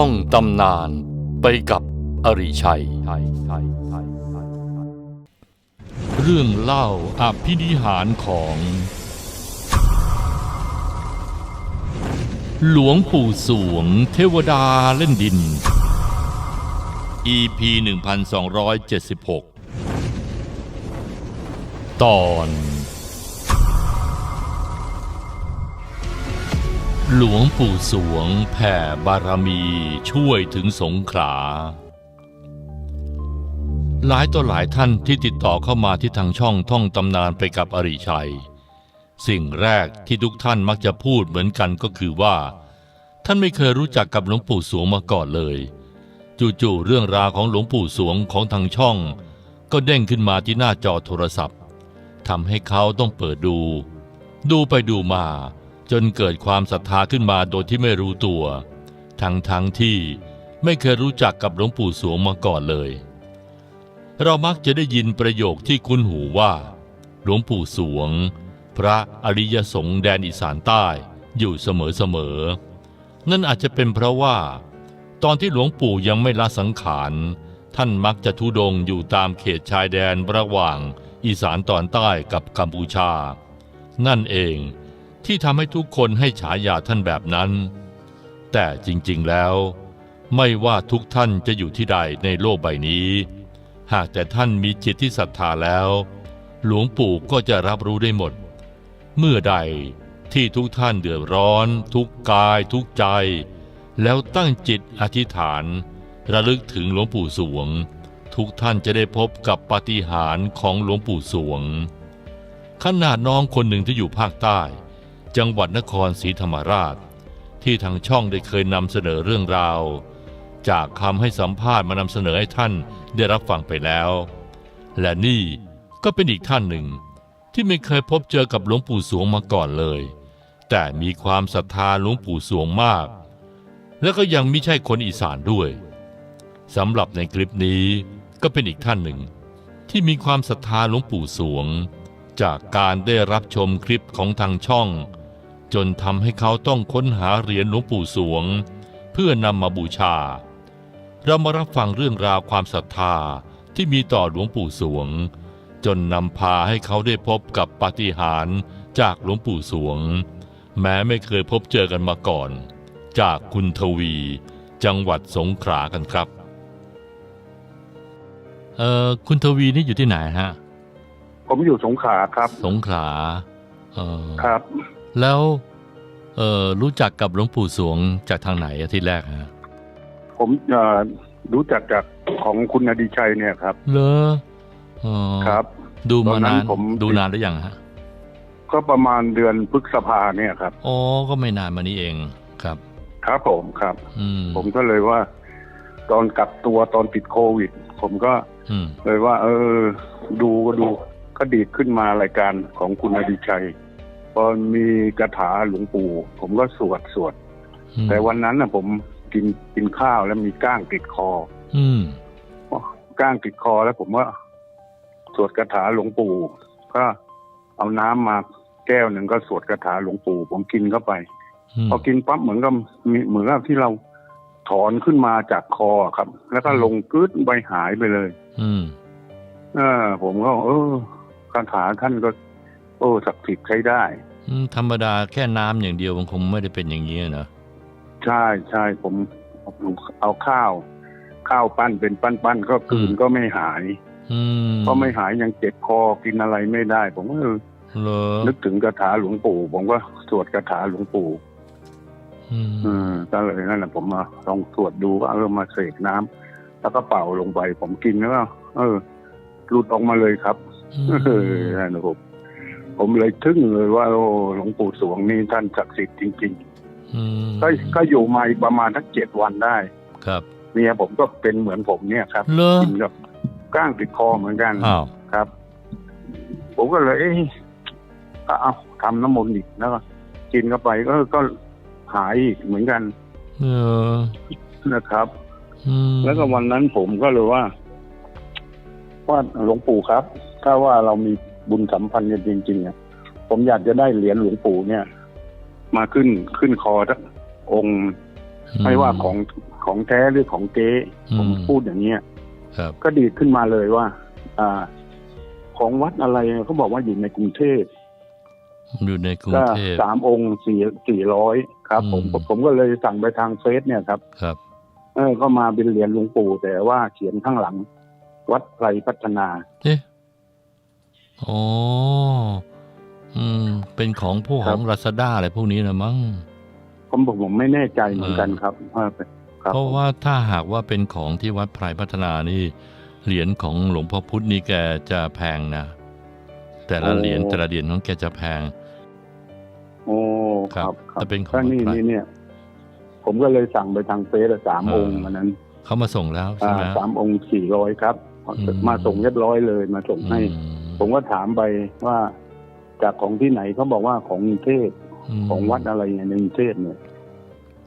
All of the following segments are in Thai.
ท่องตำนานไปกับอริชัย เรื่องเล่าอภินิหารของ หลวงปู่สวงเทวดาเล่นดิน EP 1276 ตอน หลวงปู่สวงแผ่บารมีช่วยถึงสงขลา หลายต่อหลายท่านที่ติดต่อเข้ามาที่ทางช่องท่องตำนานไปกับอริชัย สิ่งแรกที่ทุกท่านมักจะพูดเหมือนกันก็คือว่า ท่านไม่เคยรู้จักกับหลวงปู่สวงมาก่อนเลย จู่ๆเรื่องราวของหลวงปู่สวงของทางช่อง ก็เด้งขึ้นมาที่หน้าจอโทรศัพท์ทำให้เขาต้องเปิดดู ดูไปดูมา จนเกิดความศรัทธาขึ้นมาโดยที่ไม่รู้ตัว ทั้งทั้งที่ไม่เคยรู้จักกับหลวงปู่สวงมาก่อนเลย เรามักจะได้ยินประโยคที่คุ้นหูว่า หลวงปู่สวง พระอริยสงฆ์แดนอีสานใต้อยู่เสมอๆนั่นอาจจะเป็นเพราะว่า ตอนที่หลวงปู่ยังไม่ละสังขารท่านมักจะทุดงอยู่ตามเขตชายแดนระหว่างอีสานตอนใต้กับกัมพูชา นั่นเอง ที่ทำให้ทุกคนให้ฉายาท่านแบบนั้น แต่จริงๆแล้ว ไม่ว่าทุกท่านจะอยู่ที่ใดในโลกใบนี้ หากแต่ท่านมีจิตที่ศรัทธาแล้ว หลวงปู่ก็จะรับรู้ได้หมด เมื่อใดที่ทุกท่านเดือดร้อน ทุกกาย ทุกใจ แล้วตั้งจิตอธิษฐาน ระลึกถึงหลวงปู่สวง ทุกท่านจะได้พบกับปาฏิหาริย์ของหลวงปู่สวง ขนาดน้องคนหนึ่งที่อยู่ภาคใต้ จังหวัดนครศรีธรรมราช ที่ทางช่องได้เคยนำเสนอเรื่องราว จากคำให้สัมภาษณ์มานำเสนอให้ท่านได้รับฟังไปแล้ว และนี่ก็เป็นอีกท่านหนึ่ง ที่ไม่เคยพบเจอกับหลวงปู่สวงมาก่อนเลย แต่มีความศรัทธาหลวงปู่สวงมาก และก็ยังไม่ใช่คนอีสานด้วยสำหรับในคลิปนี้ก็เป็นอีกท่านหนึ่ง ที่มีความศรัทธาหลวงปู่สวง จากการได้รับชมคลิปของทางช่อง จนทำให้เขาต้องค้นหาเหรียญหลวงปู่สวง เพื่อนำมาบูชา เรามารับฟังเรื่องราวความศรัทธาที่มีต่อหลวงปู่สวง จนนำพาให้เขาได้พบกับปาฏิหาริย์จากหลวงปู่สวง แม้ไม่เคยพบเจอกันมาก่อน จากคุณทวี จังหวัดสงขลากันครับเอ่อคุณทวีนี่อยู่ที่ไหนฮะ ผมอยู่สงขลาครับ สงขลาเอ่อครับ แล้วเอ่อรู้จักกับหลวงปู่สวงจากทางไหนอาทิตย์แรกฮะผมเอ่อรู้จักจากของคุณอดิชัยเนี่ยครับเลออ๋อครับ ดูมาตอนนั้นนานผมดูนานหรือยังฮะก็ประมาณเดือนพฤษภาเนี่ยครับอ๋อก็ไม่นานมานี้เองครับ ครับผมครับ อืมผมก็เลยว่า ตอนกักตัวตอนติดโควิด ผมก็อืมเลยว่า เออ ดูก็ดูก็ดีดขึ้นมารายการของคุณอดิชัย พอมีคาถาหลวงปู่ ผมก็สวดสวดอืมแต่วันนั้นนะผมกินกินข้าวแล้วมีก้างติดคอ อืมก้างติดคอแล้วผมว่าสวดคาถาหลวงปู่ ก็เอาน้ำมาแก้วหนึ่งก็สวดคาถาหลวงปู่ ผมกินเข้าไปมพอกินปั๊บเหมือนกับมีเหมือนกับที่เราถอนขึ้นมาจากคอครับ แล้วก็ลงกึดใบหายไปเลย อืม เออผมก็ เออคาถาท่านก็ โอ้ศักดิ์สิทธิ์ใช้ได้อืมธรรมดาแค่น้ำอย่างเดียวมันคงไม่ได้เป็นอย่างนี้นะใช่ใช่ผมผมเอาข้าว ข้าวปั้นเป็นปั้นๆก็กลืนก็ไม่หาย อืมก็ไม่หายยังเจ็บคอกินอะไรไม่ได้ ผมก็เออเลอนึกถึงคาถาหลวงปู่ผมก็สวดคาถาหลวงปู่อืมอืมก็เลยนั่นแหละผมมาลองสวดดูว่าเออมาเสกน้ำแล้วก็เป่าลงไป ผมกินแล้วก็เออหลุดออกมาเลยครับเออนั่นนะผม ผมเลยทึ่งเลยว่าโอ้หลวงปู่สวงนี่ท่านศักดิ์สิทธิ์จริงอืมๆก็ก็อยู่มาอีกประมาณทั้งเจ็ดวันได้ ครับเมียผมก็เป็นเหมือนผมเนี่ยครับเลอกินกับก้างติดคอเหมือนกันอ้าวครับ ผมก็เลยเอ๊ะก็เอาทำน้ำมนต์อีกแล้วก็กินเข้าไปก็ก็หายอีกเหมือนกันเออนะครับอืมแล้วก็วันนั้นผมก็เลยว่า ว่าหลวงปู่ครับ ถ้าว่าเรามี บุญสัมพันธ์กันจริงๆเนี่ยผมอยากจะได้เหรียญหลวงปู่เนี่ย มาขึ้นขึ้นคอทักองค์ไม่ว่าของของแท้หรือของเก๊ผมพูดอย่างเงี้ยครับก็ดีดขึ้นมาเลยว่า อ่า ของวัดอะไรเขาบอกว่าอยู่ในกรุงเทพอยู่ในกรุงก็เทพสามองค์สี่สี่ร้อยครับผมอืมผมผมก็เลยสั่งไปทางเฟซเนี่ยครับ ครับ เออก็มาเป็นเหรียญหลวงปู่แต่ว่าเขียนข้างหลัง วัดไพรพัฒนา เอ๊ะ อ๋อ อืม เป็นของพวกคขรัอบงราซาด้าอะไรพวกนี้นะมั้ง ผมผมผมไม่แน่ใจเหมือนกันครับว่าเป็นครับเพราะว่าถ้าหากว่าเป็นของที่วัดไพรพัฒนานี่ เหรียญของหลวงพ่อพุธนี่แกจะแพงนะ แต่ละเหรียญแต่ละเหรียญของแกจะแพง โอ้คครัรับบครับถ้าเป็นของก็นี่วัดไพรนี่เนี่ย ผมก็เลยสั่งไปทางเฟซอะสามเออ องค์วันนั้น เขามาส่งแล้วใช่อ่าไหม สามองค์สี่ร้อยครับ อืม มาส่งเรียบร้อยเลยมาส่งให้ อืม ผมก็ถามไปว่าจากของที่ไหนเขาบอกว่าของกรุงเทพมของวัดอะไรเนี่ยในกรุงเทพเนี่ย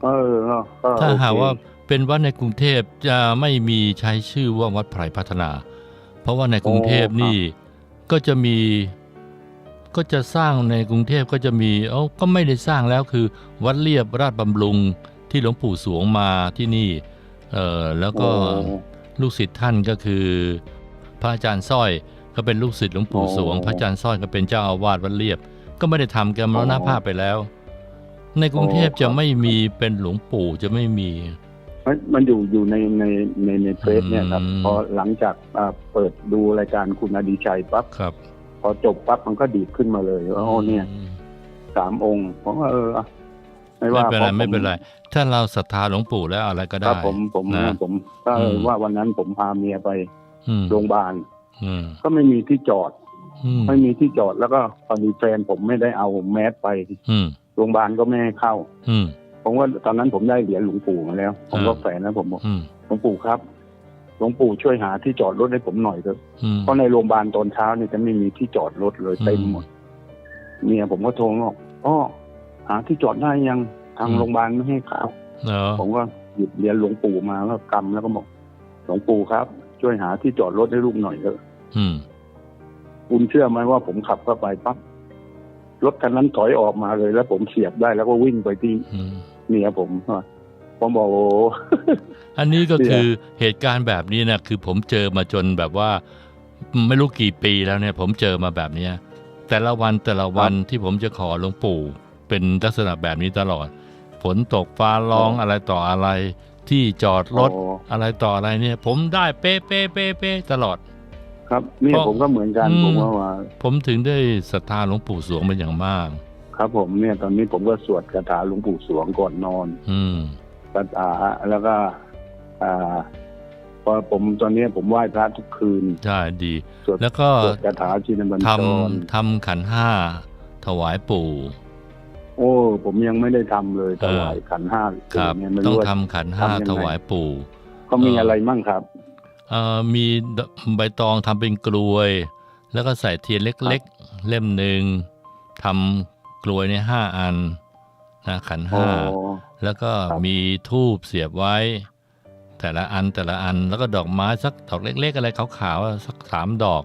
เออก็ก็ถ้าโอเคหากว่าเป็นวัดในกรุงเทพจะไม่มีใช้ชื่อว่าวัดไพรพัฒนา เพราะว่าในกรุงเทพนี่ก็จะมีก็จะสร้างในกรุงเทพก็จะมีเอ้าก็ไม่ได้สร้างแล้วคือ วัดเรียบราชบำรุงที่หลวงปู่สวงมาที่นี่เออแล้วก็โอ้ลูกศิษย์ท่านก็คือ พระอาจารย์สร้อย ก็เป็นลูกศิษย์หลวงปู่สวงโอ้พระอาจารย์สร้อยก็เป็นเจ้าอาวาสวัดเรียบ ก็ไม่ได้ทำแกมรณภาพไปแล้ว ในกรุงเทพโอ้จะไม่มีเป็นหลวงปู่จะไม่มี มันมันอยู่อยู่ในในในในเฟซเนี่ยครับ อืม พอหลังจากอ่าเปิดดูรายการคุณอดีชัยปั๊บครับพอจบปั๊บมันก็ดีดขึ้นมาเลยว่าโอ้เนี่ยอืมสามองค์ผมว่าเอออะไม่ไม่ว่าเป็นไรพาะผไม่เป็นไร ถ้าเราศรัทธาหลวงปู่แล้วอะไรก็คได้รับผมผมนะ ผมก็เอออืมว่าวันนั้นผมพาเมียไปอืมโรงพยาบาลอืม ก็ไม่มีที่จอดอืมไม่มีที่จอดแล้วก็ตอนนี้แฟนผมไม่ได้เอาแมสไปอืมโรงพยาบาลก็ไม่ให้เข้าอืมผมว่าตอนนั้นผมได้เหรียญหลวงปู่มาแล้ว ผมก็อ่าแฝนแล้วผมบอกอืมหลวงปู่ครับหลวงปู่ช่วยหาที่จอดรถให้ผมหน่อยเถอะอืมเพราะในโรงพยาบาลตอนเช้านี่จะไม่มีที่จอดรถเลยอืมเต็มหมดเมียผมก็โทรมาบอกอ๋อหาที่จอดได้ยังทางอืมโรงพยาบาลไม่ให้เข้าเนาะผมก็หยิบเหรียญหลวงปู่มาแล้วกำแล้วก็บอกหลวงปู่ครับ ช่วยหาที่จอดรถให้ลูกหน่อยเถอะอืม คุณเชื่อไหมว่าผมขับเข้าไปปั๊บรถคันนั้นถอยออกมาเลย แล้วผมเสียบได้แล้วก็วิ่งไปที่อืมเมียผมผมบอกโอ้อันนี้ก็เนี่ยคือเหตุการณ์แบบนี้นะคือผมเจอมาจนแบบว่า ไม่รู้กี่ปีแล้วเนี่ย ผมเจอมาแบบเนี้ย แต่ละวันแต่ละวันที่ผมจะขอหลวงปู่เป็นลักษณะแบบนี้ตลอดฝนตกฟ้าร้องอะไรต่ออะไร ที่จอดรถโอ้อะไรต่ออะไรเนี่ย ผมได้เป๊ะเป๊ะเป๊ะเป๊ะตลอด ครับเนี่ยเพราะผมก็เหมือนกันอืมผมว่าว่า ผมถึงได้ศรัทธาหลวงปู่สวงเป็นอย่างมาก ครับ ผมเนี่ยตอนนี้ผมก็สวดคาถาหลวงปู่สวงก่อนนอน อืมคาถาแล้วก็อ่าพอผมตอนนี้ผมไหว้พระทุกคืนใช่ดีสวดแล้วก็สวดคาถาชินบัญทชรำทำขันห้าถวายปู่ โอ้ ผมยังไม่ได้ทำเลยถวายขันห้าครับเนี่ยไม่ต้องรู้ว่าทำขันห้าทำยังไงถวายปู่เขามีอะไรมั่งครับเอ่อ มีดใบตองทำเป็นกลวย แล้วก็ใส่เทียนเล็กๆ เล่มหนึ่งทำกลวยในห้าอันนะขันโอ้ห้าแล้วก็ครับมีทูบเสียบไว้ แต่ละอันแต่ละอันแล้วก็ดอกไม้สักดอกเล็ก ๆ อะไรขาวๆสักสามดอก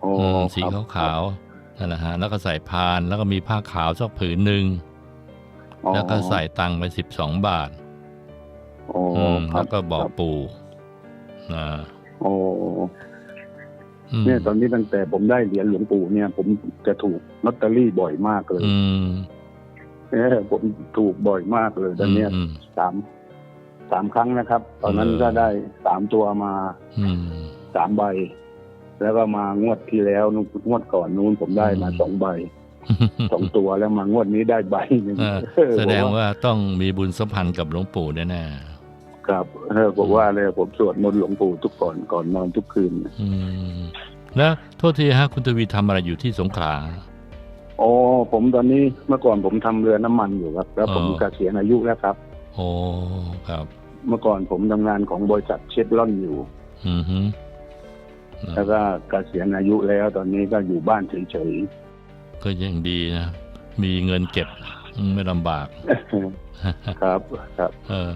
โอ้อืมสีครับขาวๆนั่นแหละฮะแล้วก็ใส่พานแล้วก็มีผ้าขาวสักผืนหนึ่งอ๋อแล้วก็ใส่ตังค์ไปสิบสองบาทโอ้อืมครัแล้วก็บอกครับปู่ นะโอ้อืมเนี่ยตอนนี้ตั้งแต่ผมได้เหรียญหลวงปู่เนี่ย ผมจะถูกลอตเตอรี่บ่อยมากเลยอืมเออผมถูกบ่อยมากเลยตอนเนี้ยอืมสามสามครั้งนะครับ ตอนนั้นเออก็ได้สามตัวมาอืมสามใบ แล้วก็มางวดที่แล้วนู่นงวดก่อนนู้นผมได้มาอืมสองใบสองตัวแล้วมางวดนี้ได้ใบหนึ่งเออเออแสดงผมว่าต้องมีบุญสัมพันธ์กับหลวงปู่แน่ ครับเออผมว่าเลยผมสวดมนต์หลวงปู่ทุกก่อนก่อนนอนทุกคืนๆอืมแล้วโทษทีฮะ คุณทวีทำอะไรอยู่ที่สงขลาโอ้ผมตอนนี้เมื่อก่อนผมทำเรือน้ำมันอยู่ครับ แล้วผมอ๋อเกษียณอายุแล้วครับโอ้ครับ เมื่อก่อนผมทำงานของบริษัทเชฟรอนอยู่ อือฮึแล้วก็เกษียณอายุแล้วตอนนี้ก็อยู่บ้านเฉยก็ยังดีนะมีเงินเก็บอืมไม่ลำบากๆครับครับ เออ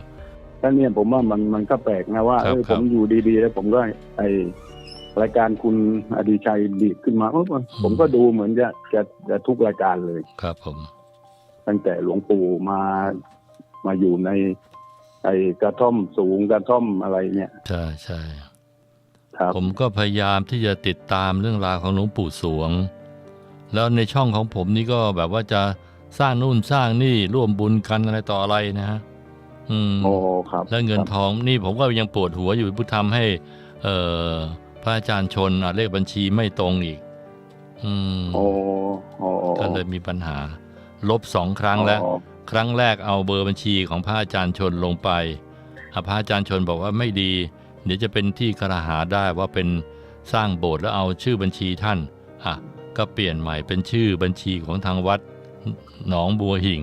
ถ้าเนี่ยผมว่ามันมันก็แปลกนะว่าครับเออคผรับมอยู่ดีๆแล้วผมก็ไอรายการคุณอดีชัยดีดขึ้นมาเออผมก็ดูเหมือนจะจะจะทุกรายการเลยครับผม ตั้งแต่หลวงปู่มามาอยู่ใน ไอ้กระท่อมสูงกระท่อมอะไรเนี่ย ใช่ใช่ครับผมก็พยายามที่จะติดตามเรื่องราวของหลวงปู่สวง แล้วในช่องของผมนี่ก็แบบว่าจะสร้างนู่นสร้างนี่ร่วมบุญกันอะไรต่ออะไรนะฮะ อืมโอ้ครับ แล้วเงินทองนี่ผมก็ยังปวดหัวอยู่ผู้ทำให้ เอ่อพระอาจารย์ชนอะเลขบัญชีไม่ตรงอีก อืมโอ้โอ้ก็เลยมีปัญหา ลบสองครั้งแล้วอ๋อครั้งแรกเอาเบอร์บัญชีของพระอาจารย์ชนลงไปอะพระอาจารย์ชนบอกว่าไม่ดี เดี๋ยวจะเป็นที่กระหาได้ว่าเป็นสร้างโบสถ์แล้วเอาชื่อบัญชีท่านอะก็เปลี่ยนใหม่เป็นชื่อบัญชีของทางวัด หนองบัวหิ่ง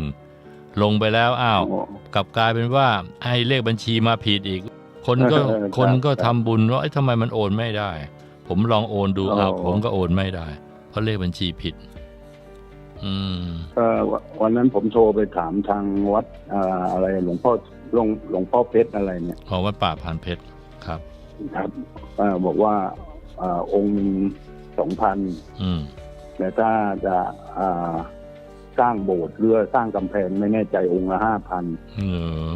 ลงไปแล้วอ้าวโอ้กลับกลายเป็นว่าให้เลขบัญชีมาผิดอีก คนก็เออครับคนก็ครับทำบุญว่าเอ้ยทำไมมันโอนไม่ได้ ผมลองโอนดูอ๋ออ้าวผมก็โอนไม่ได้ เพราะเลขบัญชีผิด อืมเอ่อววันนั้นผมโทรไปถามทางวัดอ่าอะไรหลวงพ่อหลวงหลวงพ่อเพชรอะไรเนี่ยขอวัดป่าพานเพชรครับ ครับเอ่อบอกว่าอ่าองค์สองพันอืมแต่ถ้าจะอ่า สร้างโบสถ์หรือสร้างกำแพงไม่แน่ใจองค์ละห้าพันเออ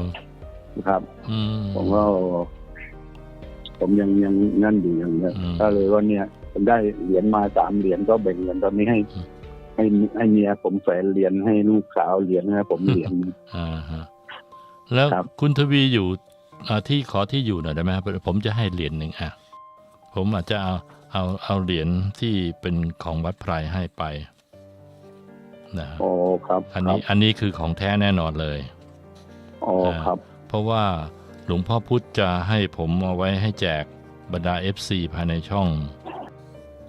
ครับอืมผมก็ผมยังยังนั่นอยู่อย่างเงี้ยอืมก็เลยว่าเนี่ยผมได้เหรียญมาสามเหรียญก็แบ่งเงินตอนนี้ให้อืมให้ให้เมียผมแฝนเหรียญให้ลูกสาวเหรียญให้ผมเหรียญอ่าฮะแล้วครับคุณทวีอยู่อ่าที่ขอที่อยู่หน่อยได้ไหมครับผมจะให้เหรียญหนึ่งอะผมอาจจะเอาเอาเอาเหรียญที่เป็นของวัดไพรให้ไป นะโอ้ครับ อันครันี้บอันนี้คือของแท้แน่นอนเลยโอ้ครับ เพราะว่าหลวงพ่อพุธจะให้ผมเอาไว้ให้แจกบรรดา FC ภายในช่อง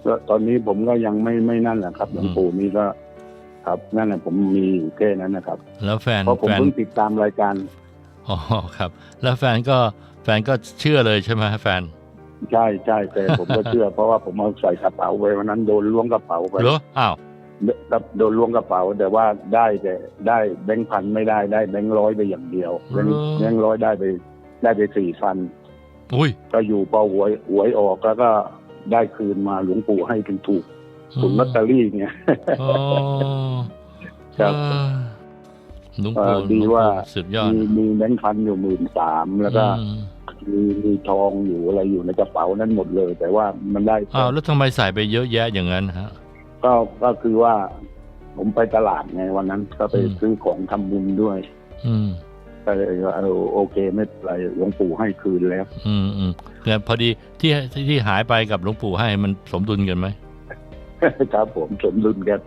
ก็ตอนนี้ผมก็ยังไม่ไม่นั่นแหละครับหลวงปู่นี่ก็ครับนั่นแหละผมมีอยู่แค่นั้นนะครับ แล้วแฟนเพราะผมแฟนเพิ่งติดตามรายการอ๋อครับ แล้วแฟนก็แฟนก็เชื่อเลยใช่ไหมแฟน ใช่ใช่แต่ผมก็เชื่อ เพราะว่าผมเอาใส่กระเป๋าไว้วันนั้นโดนล้วงกระเป๋าไปเหรออ้าว ครับโดนล้วงกระเป๋า แต่ว่าได้แต่ได้แบงค์พันไม่ได้ได้แบงค์ร้อยไปอย่างเดียวแบงค์แบงค์ร้อยได้ไป ได้ไปสี่พันอุ้ยก็อยู่พอหวยหวยออกแล้วก็ได้คืนมาหลวงปู่ให้เป็นถูกถูกลอตเตอรี่เนี่ยอ๋อครับเออหลวงเอ่ปู่อดีว่าหลงปู่สุดยอดมีมีแบงค์พันอยู่หมื่นสามแล้วก็อืมมีมีทองอยู่อะไรอยู่ในกระเป๋านั้นหมดเลย แต่ว่ามันได้อ้าวแล้วทำไมใส่ไปเยอะแยะอย่างนั้นฮะ ก็ก็คือว่า ผมไปตลาดไงวันนั้นก็ไปอืมซื้อของทำบุญด้วย อืมก็เลยว่าเออโอเคไม่เป็นไรหลวงปู่ให้คืนแล้ว อืมอืมแต่พอดีที่ที่ที่หายไปกับหลวงปู่ให้มันสมดุลกันไหมครับผมสมดุลกัน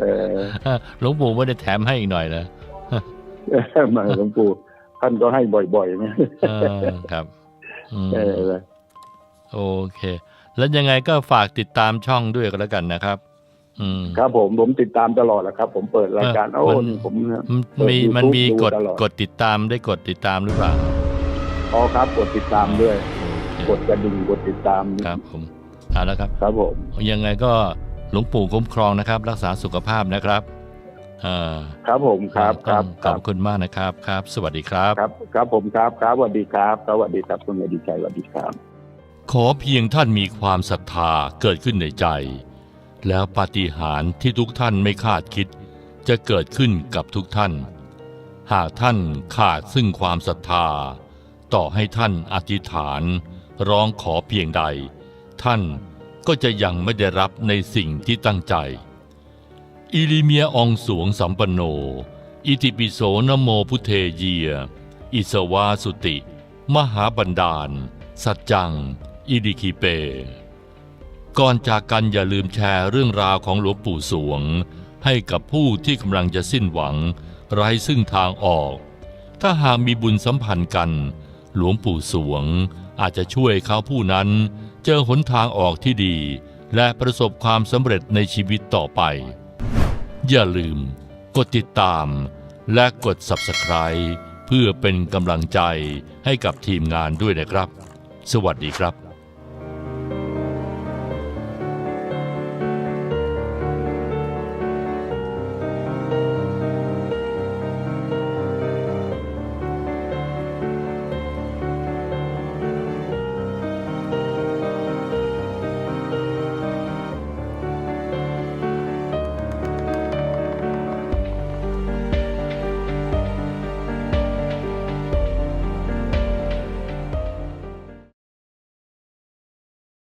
เออหลวงปู่ไม่ได้แถมให้อีกหน่อยเลยมาหลวงปู่ท่านก็ให้บ่อยๆนะเออครับอืมเออโอเค แล้วยังไงก็ฝากติดตามช่องด้วยก็แล้วกันนะครับอืมครับผมผมติดตามตลอดแหละครับ ผมเปิดรายการเออโอ้มันนี่ผมมันเปิดมี YouTube มันมีกดดูตลอดกดติดตามได้กดติดตามหรือเปล่าอ๋อครับ กดติดตามด้วยโอเคกดกระดิ่งกดติดตามครับผมเอาละครับ ครับผมยังไงก็หลวงปู่คุ้มครองนะครับ รักษาสุขภาพนะครับเอ่อครับผมครับครับขอบคุณมากนะครับครับ สวัสดีครับ ครับ ครับผมครับครับสวัสดีครับสวัสดีครับคุณอดีชัยสวัสดีครับ ขอเพียงท่านมีความศรัทธาเกิดขึ้นในใจ แล้วปาฏิหาริย์ที่ทุกท่านไม่คาดคิด จะเกิดขึ้นกับทุกท่าน หากท่านขาดซึ่งความศรัทธา ต่อให้ท่านอธิษฐาน ร้องขอเพียงใด ท่านก็จะยังไม่ได้รับในสิ่งที่ตั้งใจ อิลิเมียองสวงสัมปันโน อิติปิโสนโมพุเทเยียอิสวาสุติ มหาบันดาล สัจจัง อิดิคิเป ก่อนจากกันอย่าลืมแชร์เรื่องราวของหลวงปู่สวง ให้กับผู้ที่กำลังจะสิ้นหวัง ไร้ซึ่งทางออก ถ้าหากมีบุญสัมพันธ์กัน หลวงปู่สวงอาจจะช่วยเขาผู้นั้นเจอหนทางออกที่ดี และประสบความสำเร็จในชีวิตต่อไป อย่าลืม กดติดตาม และกด Subscribe เพื่อเป็นกำลังใจให้กับทีมงานด้วยนะครับ สวัสดีครับ